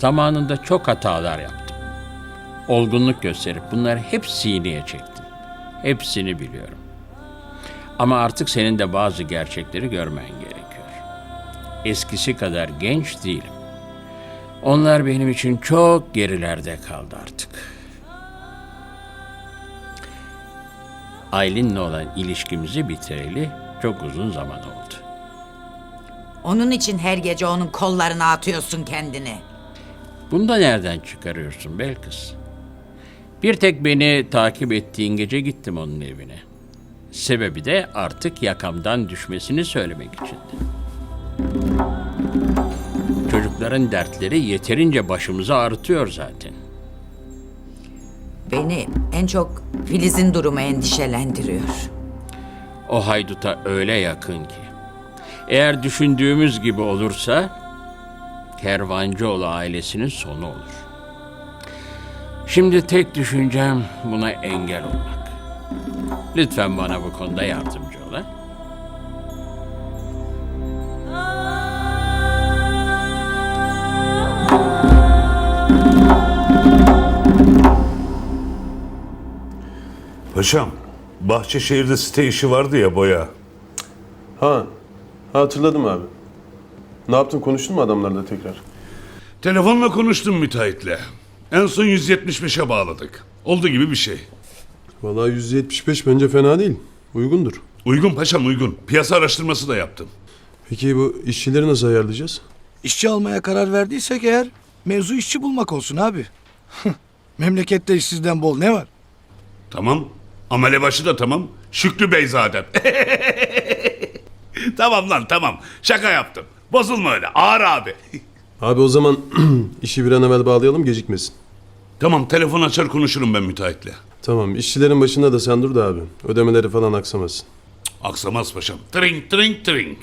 Zamanında çok hatalar yaptım. Olgunluk gösterip bunları hep sineye çektim. Hepsini biliyorum. Ama artık senin de bazı gerçekleri görmen gerekiyor. Eskisi kadar genç değilim. Onlar benim için çok gerilerde kaldı artık. Aylin'le olan ilişkimizi bitireli çok uzun zaman oldu. Onun için her gece onun kollarına atıyorsun kendini. Bunu da nereden çıkarıyorsun Belkıs? Bir tek beni takip ettiğin gece gittim onun evine. Sebebi de artık yakamdan düşmesini söylemek içindi. Çocukların dertleri yeterince başımızı ağrıtıyor zaten. Beni en çok Filiz'in durumu endişelendiriyor. O hayduta öyle yakın ki. Eğer düşündüğümüz gibi olursa Kervancıoğlu ailesinin sonu olur. Şimdi tek düşüncem buna engel olmak. Lütfen bana bu konuda yardımcı ol. ha? Paşam, Bahçeşehir'de site işi vardı ya boya. Ha, hatırladım abi. Ne yaptın konuştun mu adamlarla tekrar? Telefonla konuştum müteahhitle. En son 175'e bağladık. Oldu gibi bir şey. Vallahi 175 bence fena değil. Uygundur. Uygun paşam uygun. Piyasa araştırması da yaptım. Peki bu işçileri nasıl ayarlayacağız? İşçi almaya karar verdiysek eğer mevzu işçi bulmak olsun abi. Memlekette işsizden bol ne var? Tamam. Amelebaşı da tamam. Şükrü Beyzadem. tamam lan tamam. Şaka yaptım. Bozulma öyle. Ağır abi. Abi o zaman işi bir an evvel bağlayalım gecikmesin. tamam telefon açar konuşurum ben müteahhitle. Tamam işçilerin başında da sen dur da abi. Ödemeleri falan aksamasın. Aksamaz paşam. Trink trink trink.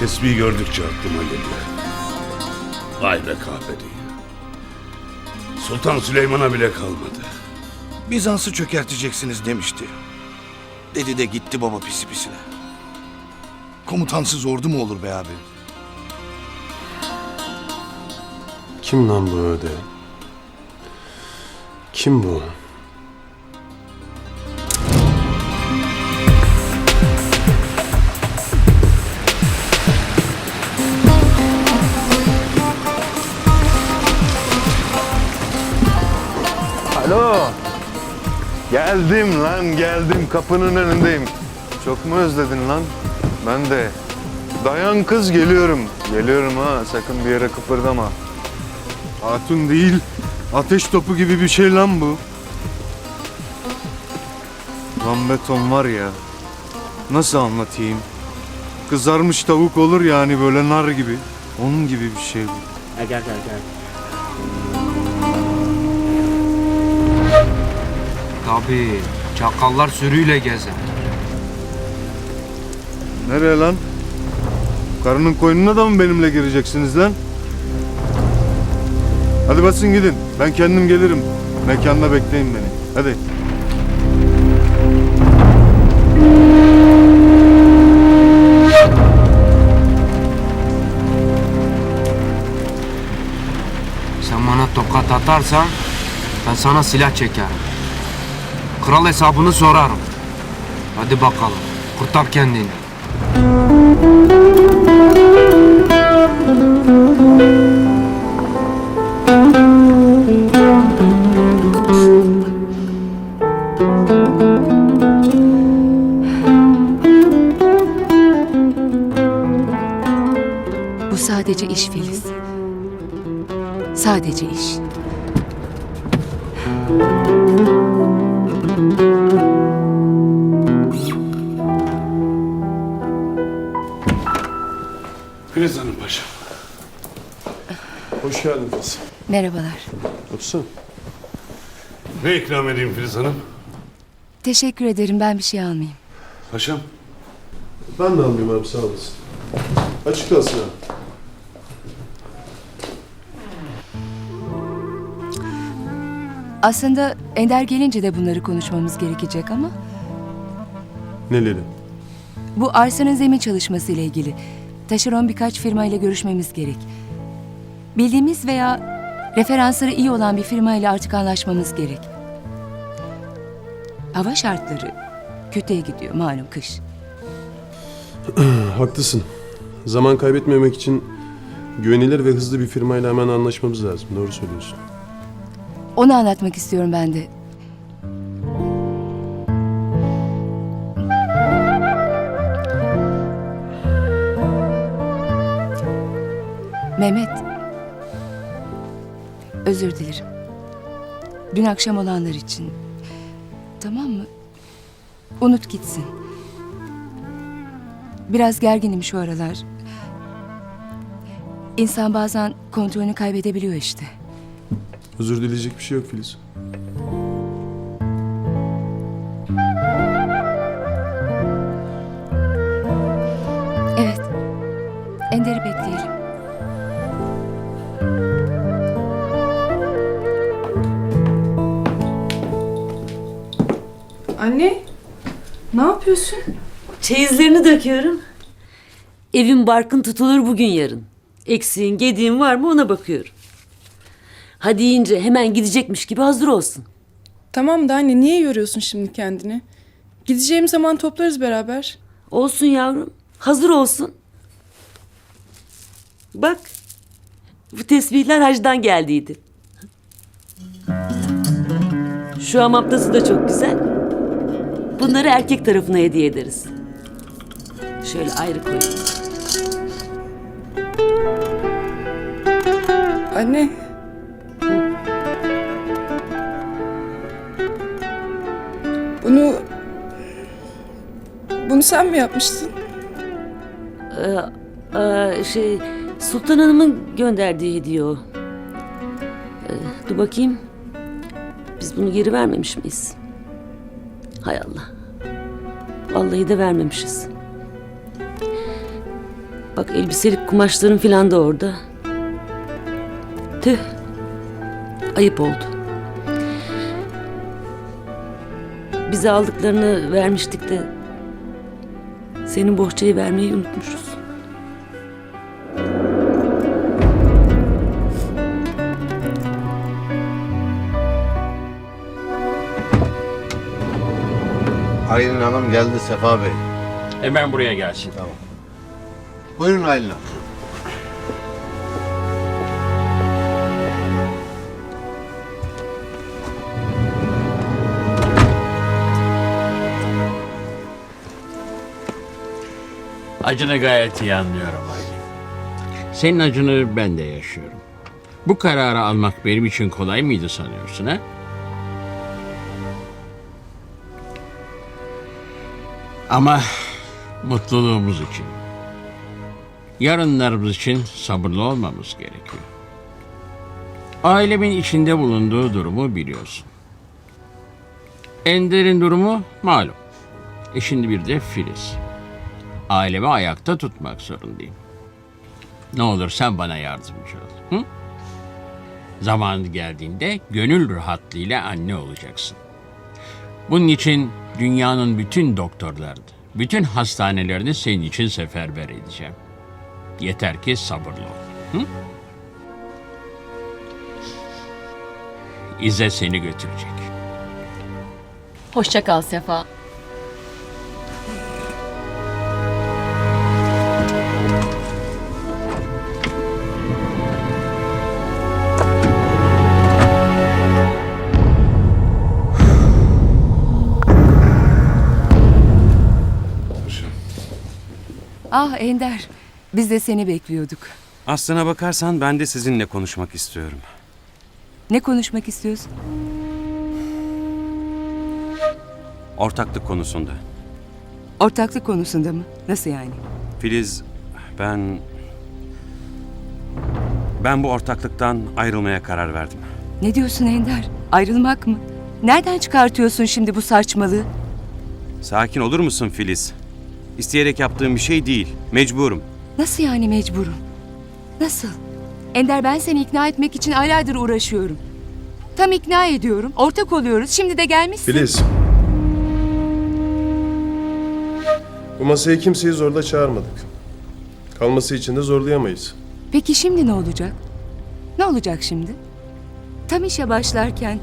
Tesbihi gördükçe aklıma geliyor. Vay be kahpe değil. Sultan Süleyman'a bile kalmadı. Bizans'ı çökerteceksiniz demişti. Dedi de gitti baba pisi pisine. Komutansız ordu mu olur be abi? Kim lan bu öde? Kim bu? Alo. Geldim lan geldim kapının önündeyim. Çok mu özledin lan? Ben de. Dayan kız geliyorum. Geliyorum ha sakın bir yere kıpırdama. Hatun değil ateş topu gibi bir şey lan bu. Lan beton var ya. Nasıl anlatayım? Kızarmış tavuk olur yani böyle nar gibi. Onun gibi bir şey bu. Tabii. Çakallar sürüyle gezer. Nereye lan? Karının koynuna da mı benimle gireceksiniz lan? Hadi basın gidin. Ben kendim gelirim. Mekanda bekleyin beni. Hadi. Sen bana tokat atarsan ben sana silah çekerim. Kral hesabını sorarım. Hadi bakalım. Kurtar kendini. Bu sadece iş Filiz. Sadece iş. Filiz Hanım paşam. Hoş geldin kız. Merhabalar. Otursana. Ne ikram edeyim Filiz Hanım? Teşekkür ederim. Ben bir şey almayayım. Paşam. Ben de almayayım abi sağ olasın. Açık kalsın abi. Aslında Ender gelince de bunları konuşmamız gerekecek ama Neleri? bu arsanın zemin çalışması ile ilgili. Taşeron birkaç firma ile görüşmemiz gerek. Bildiğimiz veya referansları iyi olan bir firma ile artık anlaşmamız gerek. Hava şartları kötüye gidiyor malum kış. Haklısın. Zaman kaybetmemek için güvenilir ve hızlı bir firmayla hemen anlaşmamız lazım. Doğru söylüyorsun. Onu anlatmak istiyorum ben de. Mehmet. Özür dilerim. Dün akşam olanlar için. Tamam mı? Unut gitsin. Biraz gerginim şu aralar. İnsan bazen kontrolünü kaybedebiliyor işte. Özür dileyecek bir şey yok Filiz. Anne, ne yapıyorsun? Çeyizlerini döküyorum. Evin barkın tutulur bugün yarın. Eksiğin, gediğin var mı ona bakıyorum. Hadi yiyince hemen gidecekmiş gibi hazır olsun. Tamam da anne, niye yoruyorsun şimdi kendini? Gideceğim zaman toplarız beraber. Olsun yavrum, hazır olsun. Bak, bu tesbihler hacdan geldiydi. Şu hamamtası da çok güzel. Bunları erkek tarafına hediye ederiz. Şöyle ayrı koyayım. Anne. Bunu... Bunu sen mi yapmıştın? Ee, şey, Sultan Hanım'ın gönderdiği hediye o. Ee, dur bakayım. Biz bunu geri vermemiş miyiz? Hay Allah. Vallahi de vermemişiz. Bak elbiselik kumaşların filan da orada. Tüh. Ayıp oldu. Bize aldıklarını vermiştik de senin bohçayı vermeyi unutmuşuz. Aylin Hanım geldi Sefa Bey. Hemen buraya gelsin. Buyurun Aylin Hanım. Acını gayet iyi anlıyorum Aylin. Senin acını ben de yaşıyorum. Bu kararı almak benim için kolay mıydı sanıyorsun ha? Ama mutluluğumuz için, yarınlarımız için sabırlı olmamız gerekiyor. Ailemin içinde bulunduğu durumu biliyorsun. Ender'in durumu malum. E şimdi bir de Filiz. Ailemi ayakta tutmak zorundayım. Ne olur sen bana yardımcı ol. Hı? Zamanı geldiğinde gönül rahatlığıyla anne olacaksın. Bunun için dünyanın bütün doktorlarını, bütün hastanelerini senin için seferber edeceğim. Yeter ki sabırlı ol. Hı? İzzet seni götürecek. Hoşça kal Sefa. Ah Ender, biz de seni bekliyorduk. Aslına bakarsan ben de sizinle konuşmak istiyorum. Ne konuşmak istiyorsun? Ortaklık konusunda. Ortaklık konusunda mı? Nasıl yani? Filiz, ben... Ben bu ortaklıktan ayrılmaya karar verdim. Ne diyorsun Ender? Ayrılmak mı? Nereden çıkartıyorsun şimdi bu saçmalığı? Sakin olur musun Filiz? İsteyerek yaptığım bir şey değil. Mecburum. Nasıl yani mecburum? Nasıl? Ender ben seni ikna etmek için aylardır uğraşıyorum. Tam ikna ediyorum. Ortak oluyoruz. Şimdi de gelmişsin. Filiz. Bu masaya kimseyi zorla çağırmadık. Kalması için de zorlayamayız. Peki şimdi ne olacak? Ne olacak şimdi? Tam işe başlarken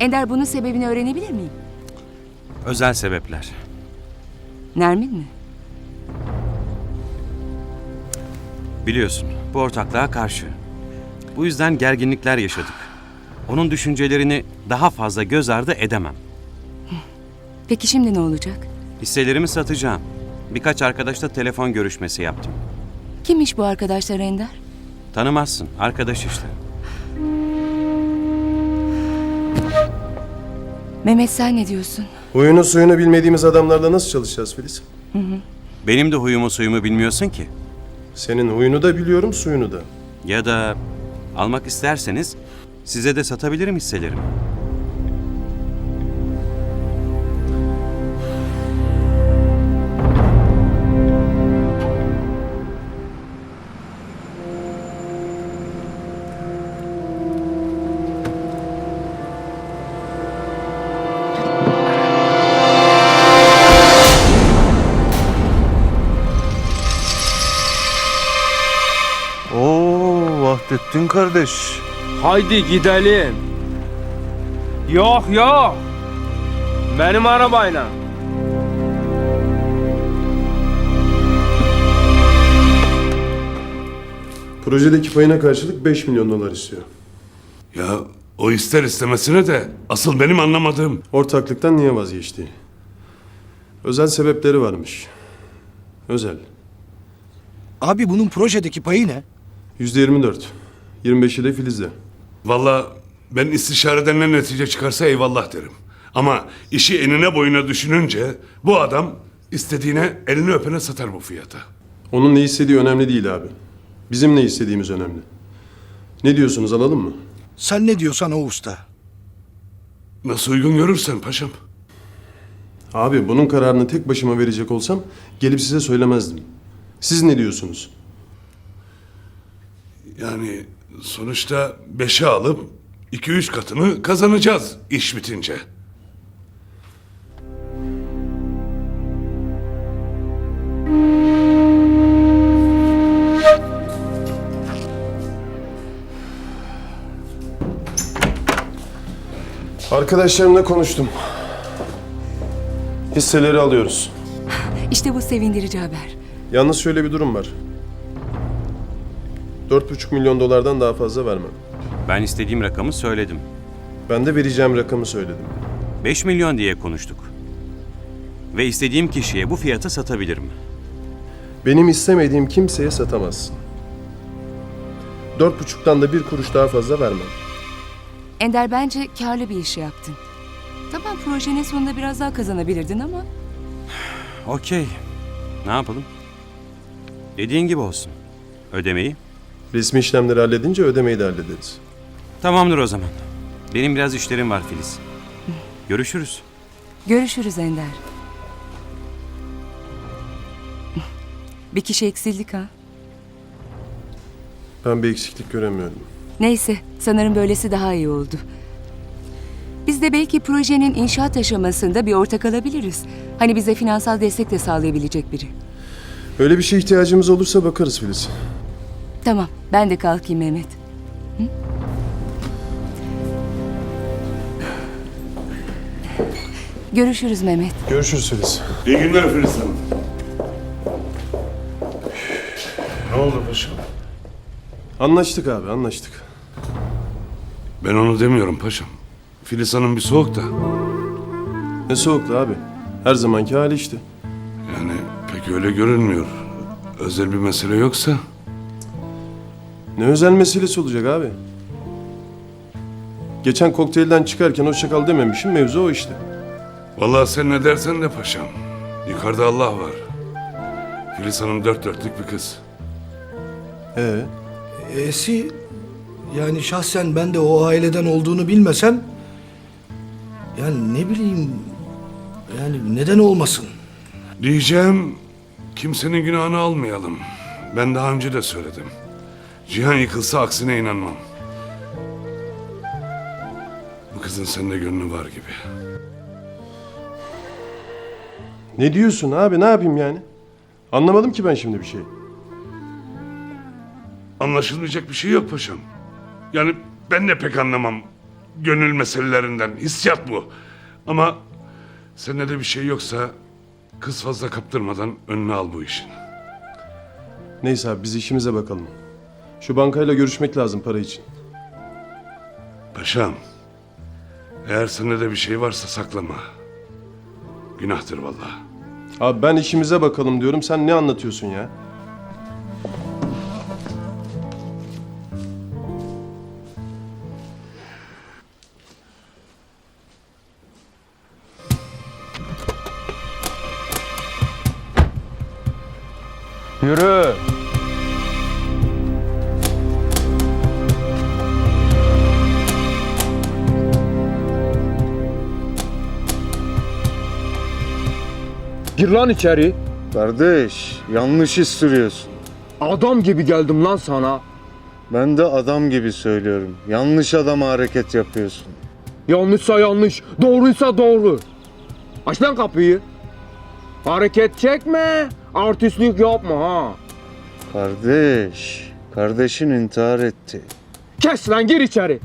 Ender bunun sebebini öğrenebilir miyim? Özel sebepler. Nermin mi? Biliyorsun bu ortaklığa karşı. Bu yüzden gerginlikler yaşadık. Onun düşüncelerini daha fazla göz ardı edemem. Peki şimdi ne olacak? Hisselerimi satacağım. Birkaç arkadaşla telefon görüşmesi yaptım. Kimmiş bu arkadaşlar Ender? Tanımazsın, arkadaş işte. Mehmet sen ne diyorsun? Huyunu suyunu bilmediğimiz adamlarla nasıl çalışacağız Filiz? Benim de huyumu suyumu bilmiyorsun ki. Senin huyunu da biliyorum, suyunu da. Ya da almak isterseniz size de satabilirim hisselerimi. Vahdettin kardeş. Haydi gidelim. Yok yok. Benim arabayla. Projedeki payına karşılık 5 milyon dolar istiyor. Ya o ister istemesine de asıl benim anlamadığım Ortaklıktan niye vazgeçti? Özel sebepleri varmış. Özel. Abi bunun projedeki payı ne? Yüzde 24. 25'i de Filiz'de. Valla ben istişareden ne netice çıkarsa eyvallah derim. Ama işi enine boyuna düşününce bu adam istediğine elini öpene satar bu fiyata. Onun ne istediği önemli değil abi. Bizim ne istediğimiz önemli. Ne diyorsunuz alalım mı? Sen ne diyorsan o usta. Nasıl uygun görürsen paşam. Abi bunun kararını tek başıma verecek olsam gelip size söylemezdim. Siz ne diyorsunuz? Yani sonuçta beşe alıp iki üç katını kazanacağız iş bitince. Arkadaşlarımla konuştum. Hisseleri alıyoruz. İşte bu sevindirici haber. Yalnız şöyle bir durum var. 4,5 milyon dolardan daha fazla vermem. Ben istediğim rakamı söyledim. Ben de vereceğim rakamı söyledim. 5 milyon diye konuştuk. Ve istediğim kişiye bu fiyata satabilirim. Benim istemediğim kimseye satamazsın. Dört buçuktan da bir kuruş daha fazla vermem. Ender bence karlı bir iş yaptın. Tamam projenin sonunda biraz daha kazanabilirdin ama Okey. Ne yapalım? Dediğin gibi olsun. Ödemeyi? Resmi işlemleri halledince ödemeyi de hallederiz. Tamamdır o zaman. Benim biraz işlerim var Filiz. Görüşürüz. görüşürüz Ender. Bir kişi eksildik ha. Ben bir eksiklik göremiyorum. Neyse, sanırım böylesi daha iyi oldu. Biz de belki projenin inşaat aşamasında bir ortak alabiliriz. Hani bize finansal destek de sağlayabilecek biri. Öyle bir şeye ihtiyacımız olursa bakarız Filiz. Tamam, ben de kalkayım Mehmet. Hı? Görüşürüz Mehmet. Görüşürüz Filiz. İyi günler Filiz Hanım. Ne oldu paşam? Anlaştık abi anlaştık. Ben onu demiyorum paşam. Filiz Hanım bir soğuk da. Ne soğuktu abi. Her zamanki hali işte. Yani pek öyle görünmüyor. Özel bir mesele yoksa Ne özel meselesi olacak abi. Geçen kokteylden çıkarken hoşça kal dememişim mevzu o işte. Vallahi sen ne dersen de paşam. Yukarıda Allah var. Filiz Hanım dört dörtlük bir kız. Ee, E'si yani şahsen ben de o aileden olduğunu bilmesem yani ne bileyim yani neden olmasın? Diyeceğim kimsenin günahını almayalım. Ben daha önce de söyledim. Cihan yıkılsa aksine inanmam. kızın sende gönlü var gibi. Ne diyorsun abi ne yapayım yani? Anlamadım ki ben şimdi bir şey. Anlaşılmayacak bir şey yok paşam. Yani ben de pek anlamam gönül meselelerinden. Hissiyat bu. Ama sende de bir şey yoksa kız fazla kaptırmadan önüne al bu işin. Neyse abi biz işimize bakalım. Şu bankayla görüşmek lazım para için. Paşam, eğer sende de bir şey varsa saklama. Günahtır vallahi. Abi ben işimize bakalım diyorum sen ne anlatıyorsun ya? Gir lan içeri. Kardeş yanlış iş sürüyorsun. Adam gibi geldim lan sana. Ben de adam gibi söylüyorum. Yanlış adama hareket yapıyorsun. Yanlışsa yanlış, doğruysa doğru. Aç lan kapıyı. Hareket çekme, artistlik yapma ha. Kardeş, kardeşin intihar etti. Kes lan gir içeri.